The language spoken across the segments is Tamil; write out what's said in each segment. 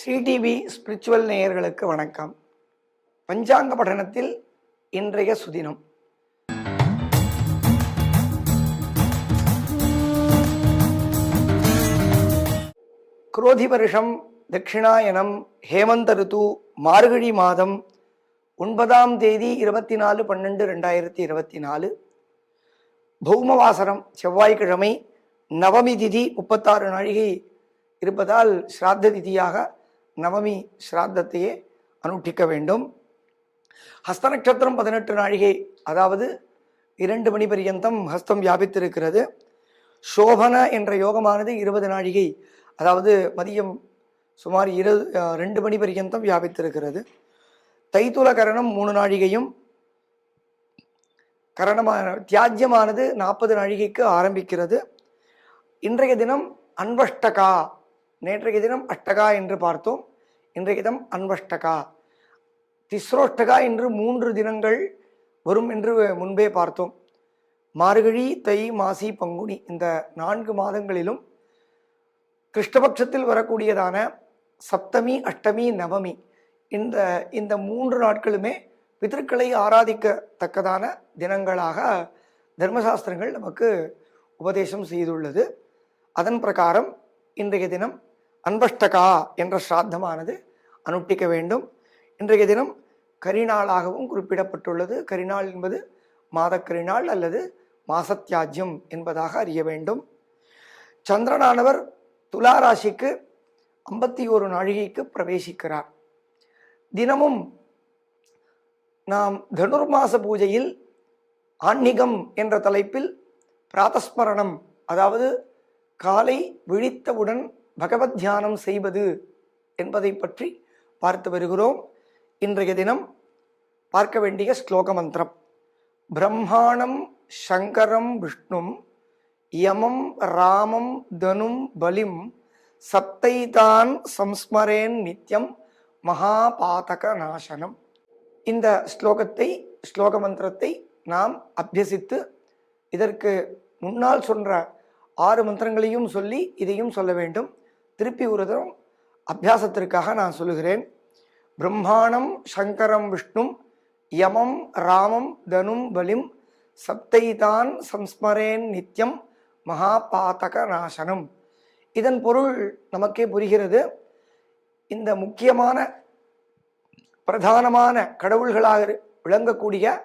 ஸ்ரீ டிவி ஸ்பிரிச்சுவல் நேயர்களுக்கு வணக்கம். பஞ்சாங்க பட்டணத்தில் இன்றைய சுதினம். குரோதி வருஷம் தட்சிணாயனம் ஹேமந்த ரித்து மார்கழி மாதம் ஒன்பதாம் தேதி இருபத்தி நாலு பன்னெண்டு ரெண்டாயிரத்தி இருபத்தி நாலு பௌமவாசரம் செவ்வாய்க்கிழமை நவமி திதி முப்பத்தாறு நாழிகை இருப்பதால் ஸ்ராத்த திதியாக நவமி ஸ்ராத்தத்தையே அனுஷ்டிக்க வேண்டும். ஹஸ்த நட்சத்திரம் பதினெட்டு நாழிகை அதாவது இரண்டு மணி பரியந்தம் ஹஸ்தம் வியாபித்திருக்கிறது. சோபன என்ற யோகமானது இருபது நாழிகை அதாவது மதியம் சுமார் இரு ரெண்டு மணி பரியந்தம் வியாபித்திருக்கிறது. தைத்துல கரணம் மூணு நாழிகையும் கரணமான தியாஜ்யமானது நாற்பது நாழிகைக்கு ஆரம்பிக்கிறது. இன்றைய தினம் அன்வஷ்டகா நேற்றைய தினம் அஷ்டகா என்று பார்த்தோம். இன்றைய தினம் அன்வஷ்டகா. திஸ்ரோஷ்டகா என்று மூன்று தினங்கள் வரும் என்று முன்பே பார்த்தோம். மார்கழி தை மாசி பங்குனி இந்த நான்கு மாதங்களிலும் கிருஷ்ணபட்சத்தில் வரக்கூடியதான சப்தமி அஷ்டமி நவமி இந்த இந்த மூன்று நாட்களுமே பிதற்களை ஆராதிக்கத்தக்கதான தினங்களாக தர்மசாஸ்திரங்கள் நமக்கு உபதேசம் செய்துள்ளது. அதன் பிரகாரம் இன்றைய தினம் அன்பஷ்டகா என்ற சிராத்தமானது அனுட்டிக்க வேண்டும். இன்றைய தினம் கரிநாளாகவும் குறிப்பிடப்பட்டுள்ளது. கரிநாள் என்பது மாதக்கரிநாள் அல்லது மாசத்தியாஜ்யம் என்பதாக அறிய வேண்டும். சந்திரனானவர் துலா ராசிக்கு ஐம்பத்தி ஒரு நாழிகைக்கு பிரவேசிக்கிறார். தினமும் நாம் தனுர்மாச பூஜையில் ஆன்மீகம் என்ற தலைப்பில் பிராதஸ்மரணம் அதாவது காலை விழித்தவுடன் பகவத் தியானம் செய்வது என்பதை பற்றி பார்த்து வருகிறோம். இன்றைய தினம் பார்க்க வேண்டிய ஸ்லோக மந்திரம். பிரம்மாணம் சங்கரம் விஷ்ணும் யமம் ராமம் தனும் பலிம் சப்தைதான் சம்ஸ்மரேன் நித்யம் மகாபாதக நாசனம். இந்த ஸ்லோகத்தை ஸ்லோக மந்திரத்தை நாம் அபியசித்து இதற்கு முன்னால் சொல்கிற ஆறு மந்திரங்களையும் சொல்லி இதையும் சொல்ல வேண்டும். திருப்பி ஒரு தரம் அபியாசத்திற்காக நான் சொல்லுகிறேன். பிரம்மாணம் சங்கரம் விஷ்ணும் யமம் ராமம் தனும் பலிம் சப்தைதான் சம்ஸ்மரேன் நித்யம் மகாபாதக நாசனம். இதன் பொருள் நமக்கே புரிகிறது. இந்த முக்கியமான பிரதானமான கடவுள்களாக விளங்கக்கூடிய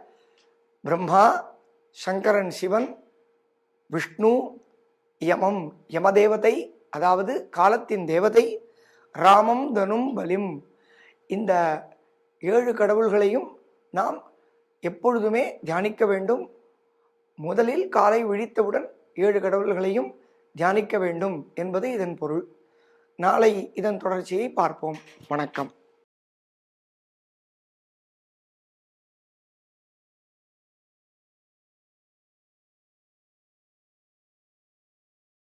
பிரம்மா சங்கரன் சிவன் விஷ்ணு யமம் யமதேவதை அதாவது காலத்தின் தேவதை ராமம் தனும் பலிம். இந்த ஏழு கடவுள்களையும் நாம் எப்பொழுதுமே தியானிக்க வேண்டும். முதலில் காலை விழித்தவுடன் ஏழு கடவுள்களையும் தியானிக்க வேண்டும் என்பது இதன் பொருள். நாளை இதன் தொடர்ச்சியை பார்ப்போம். வணக்கம்.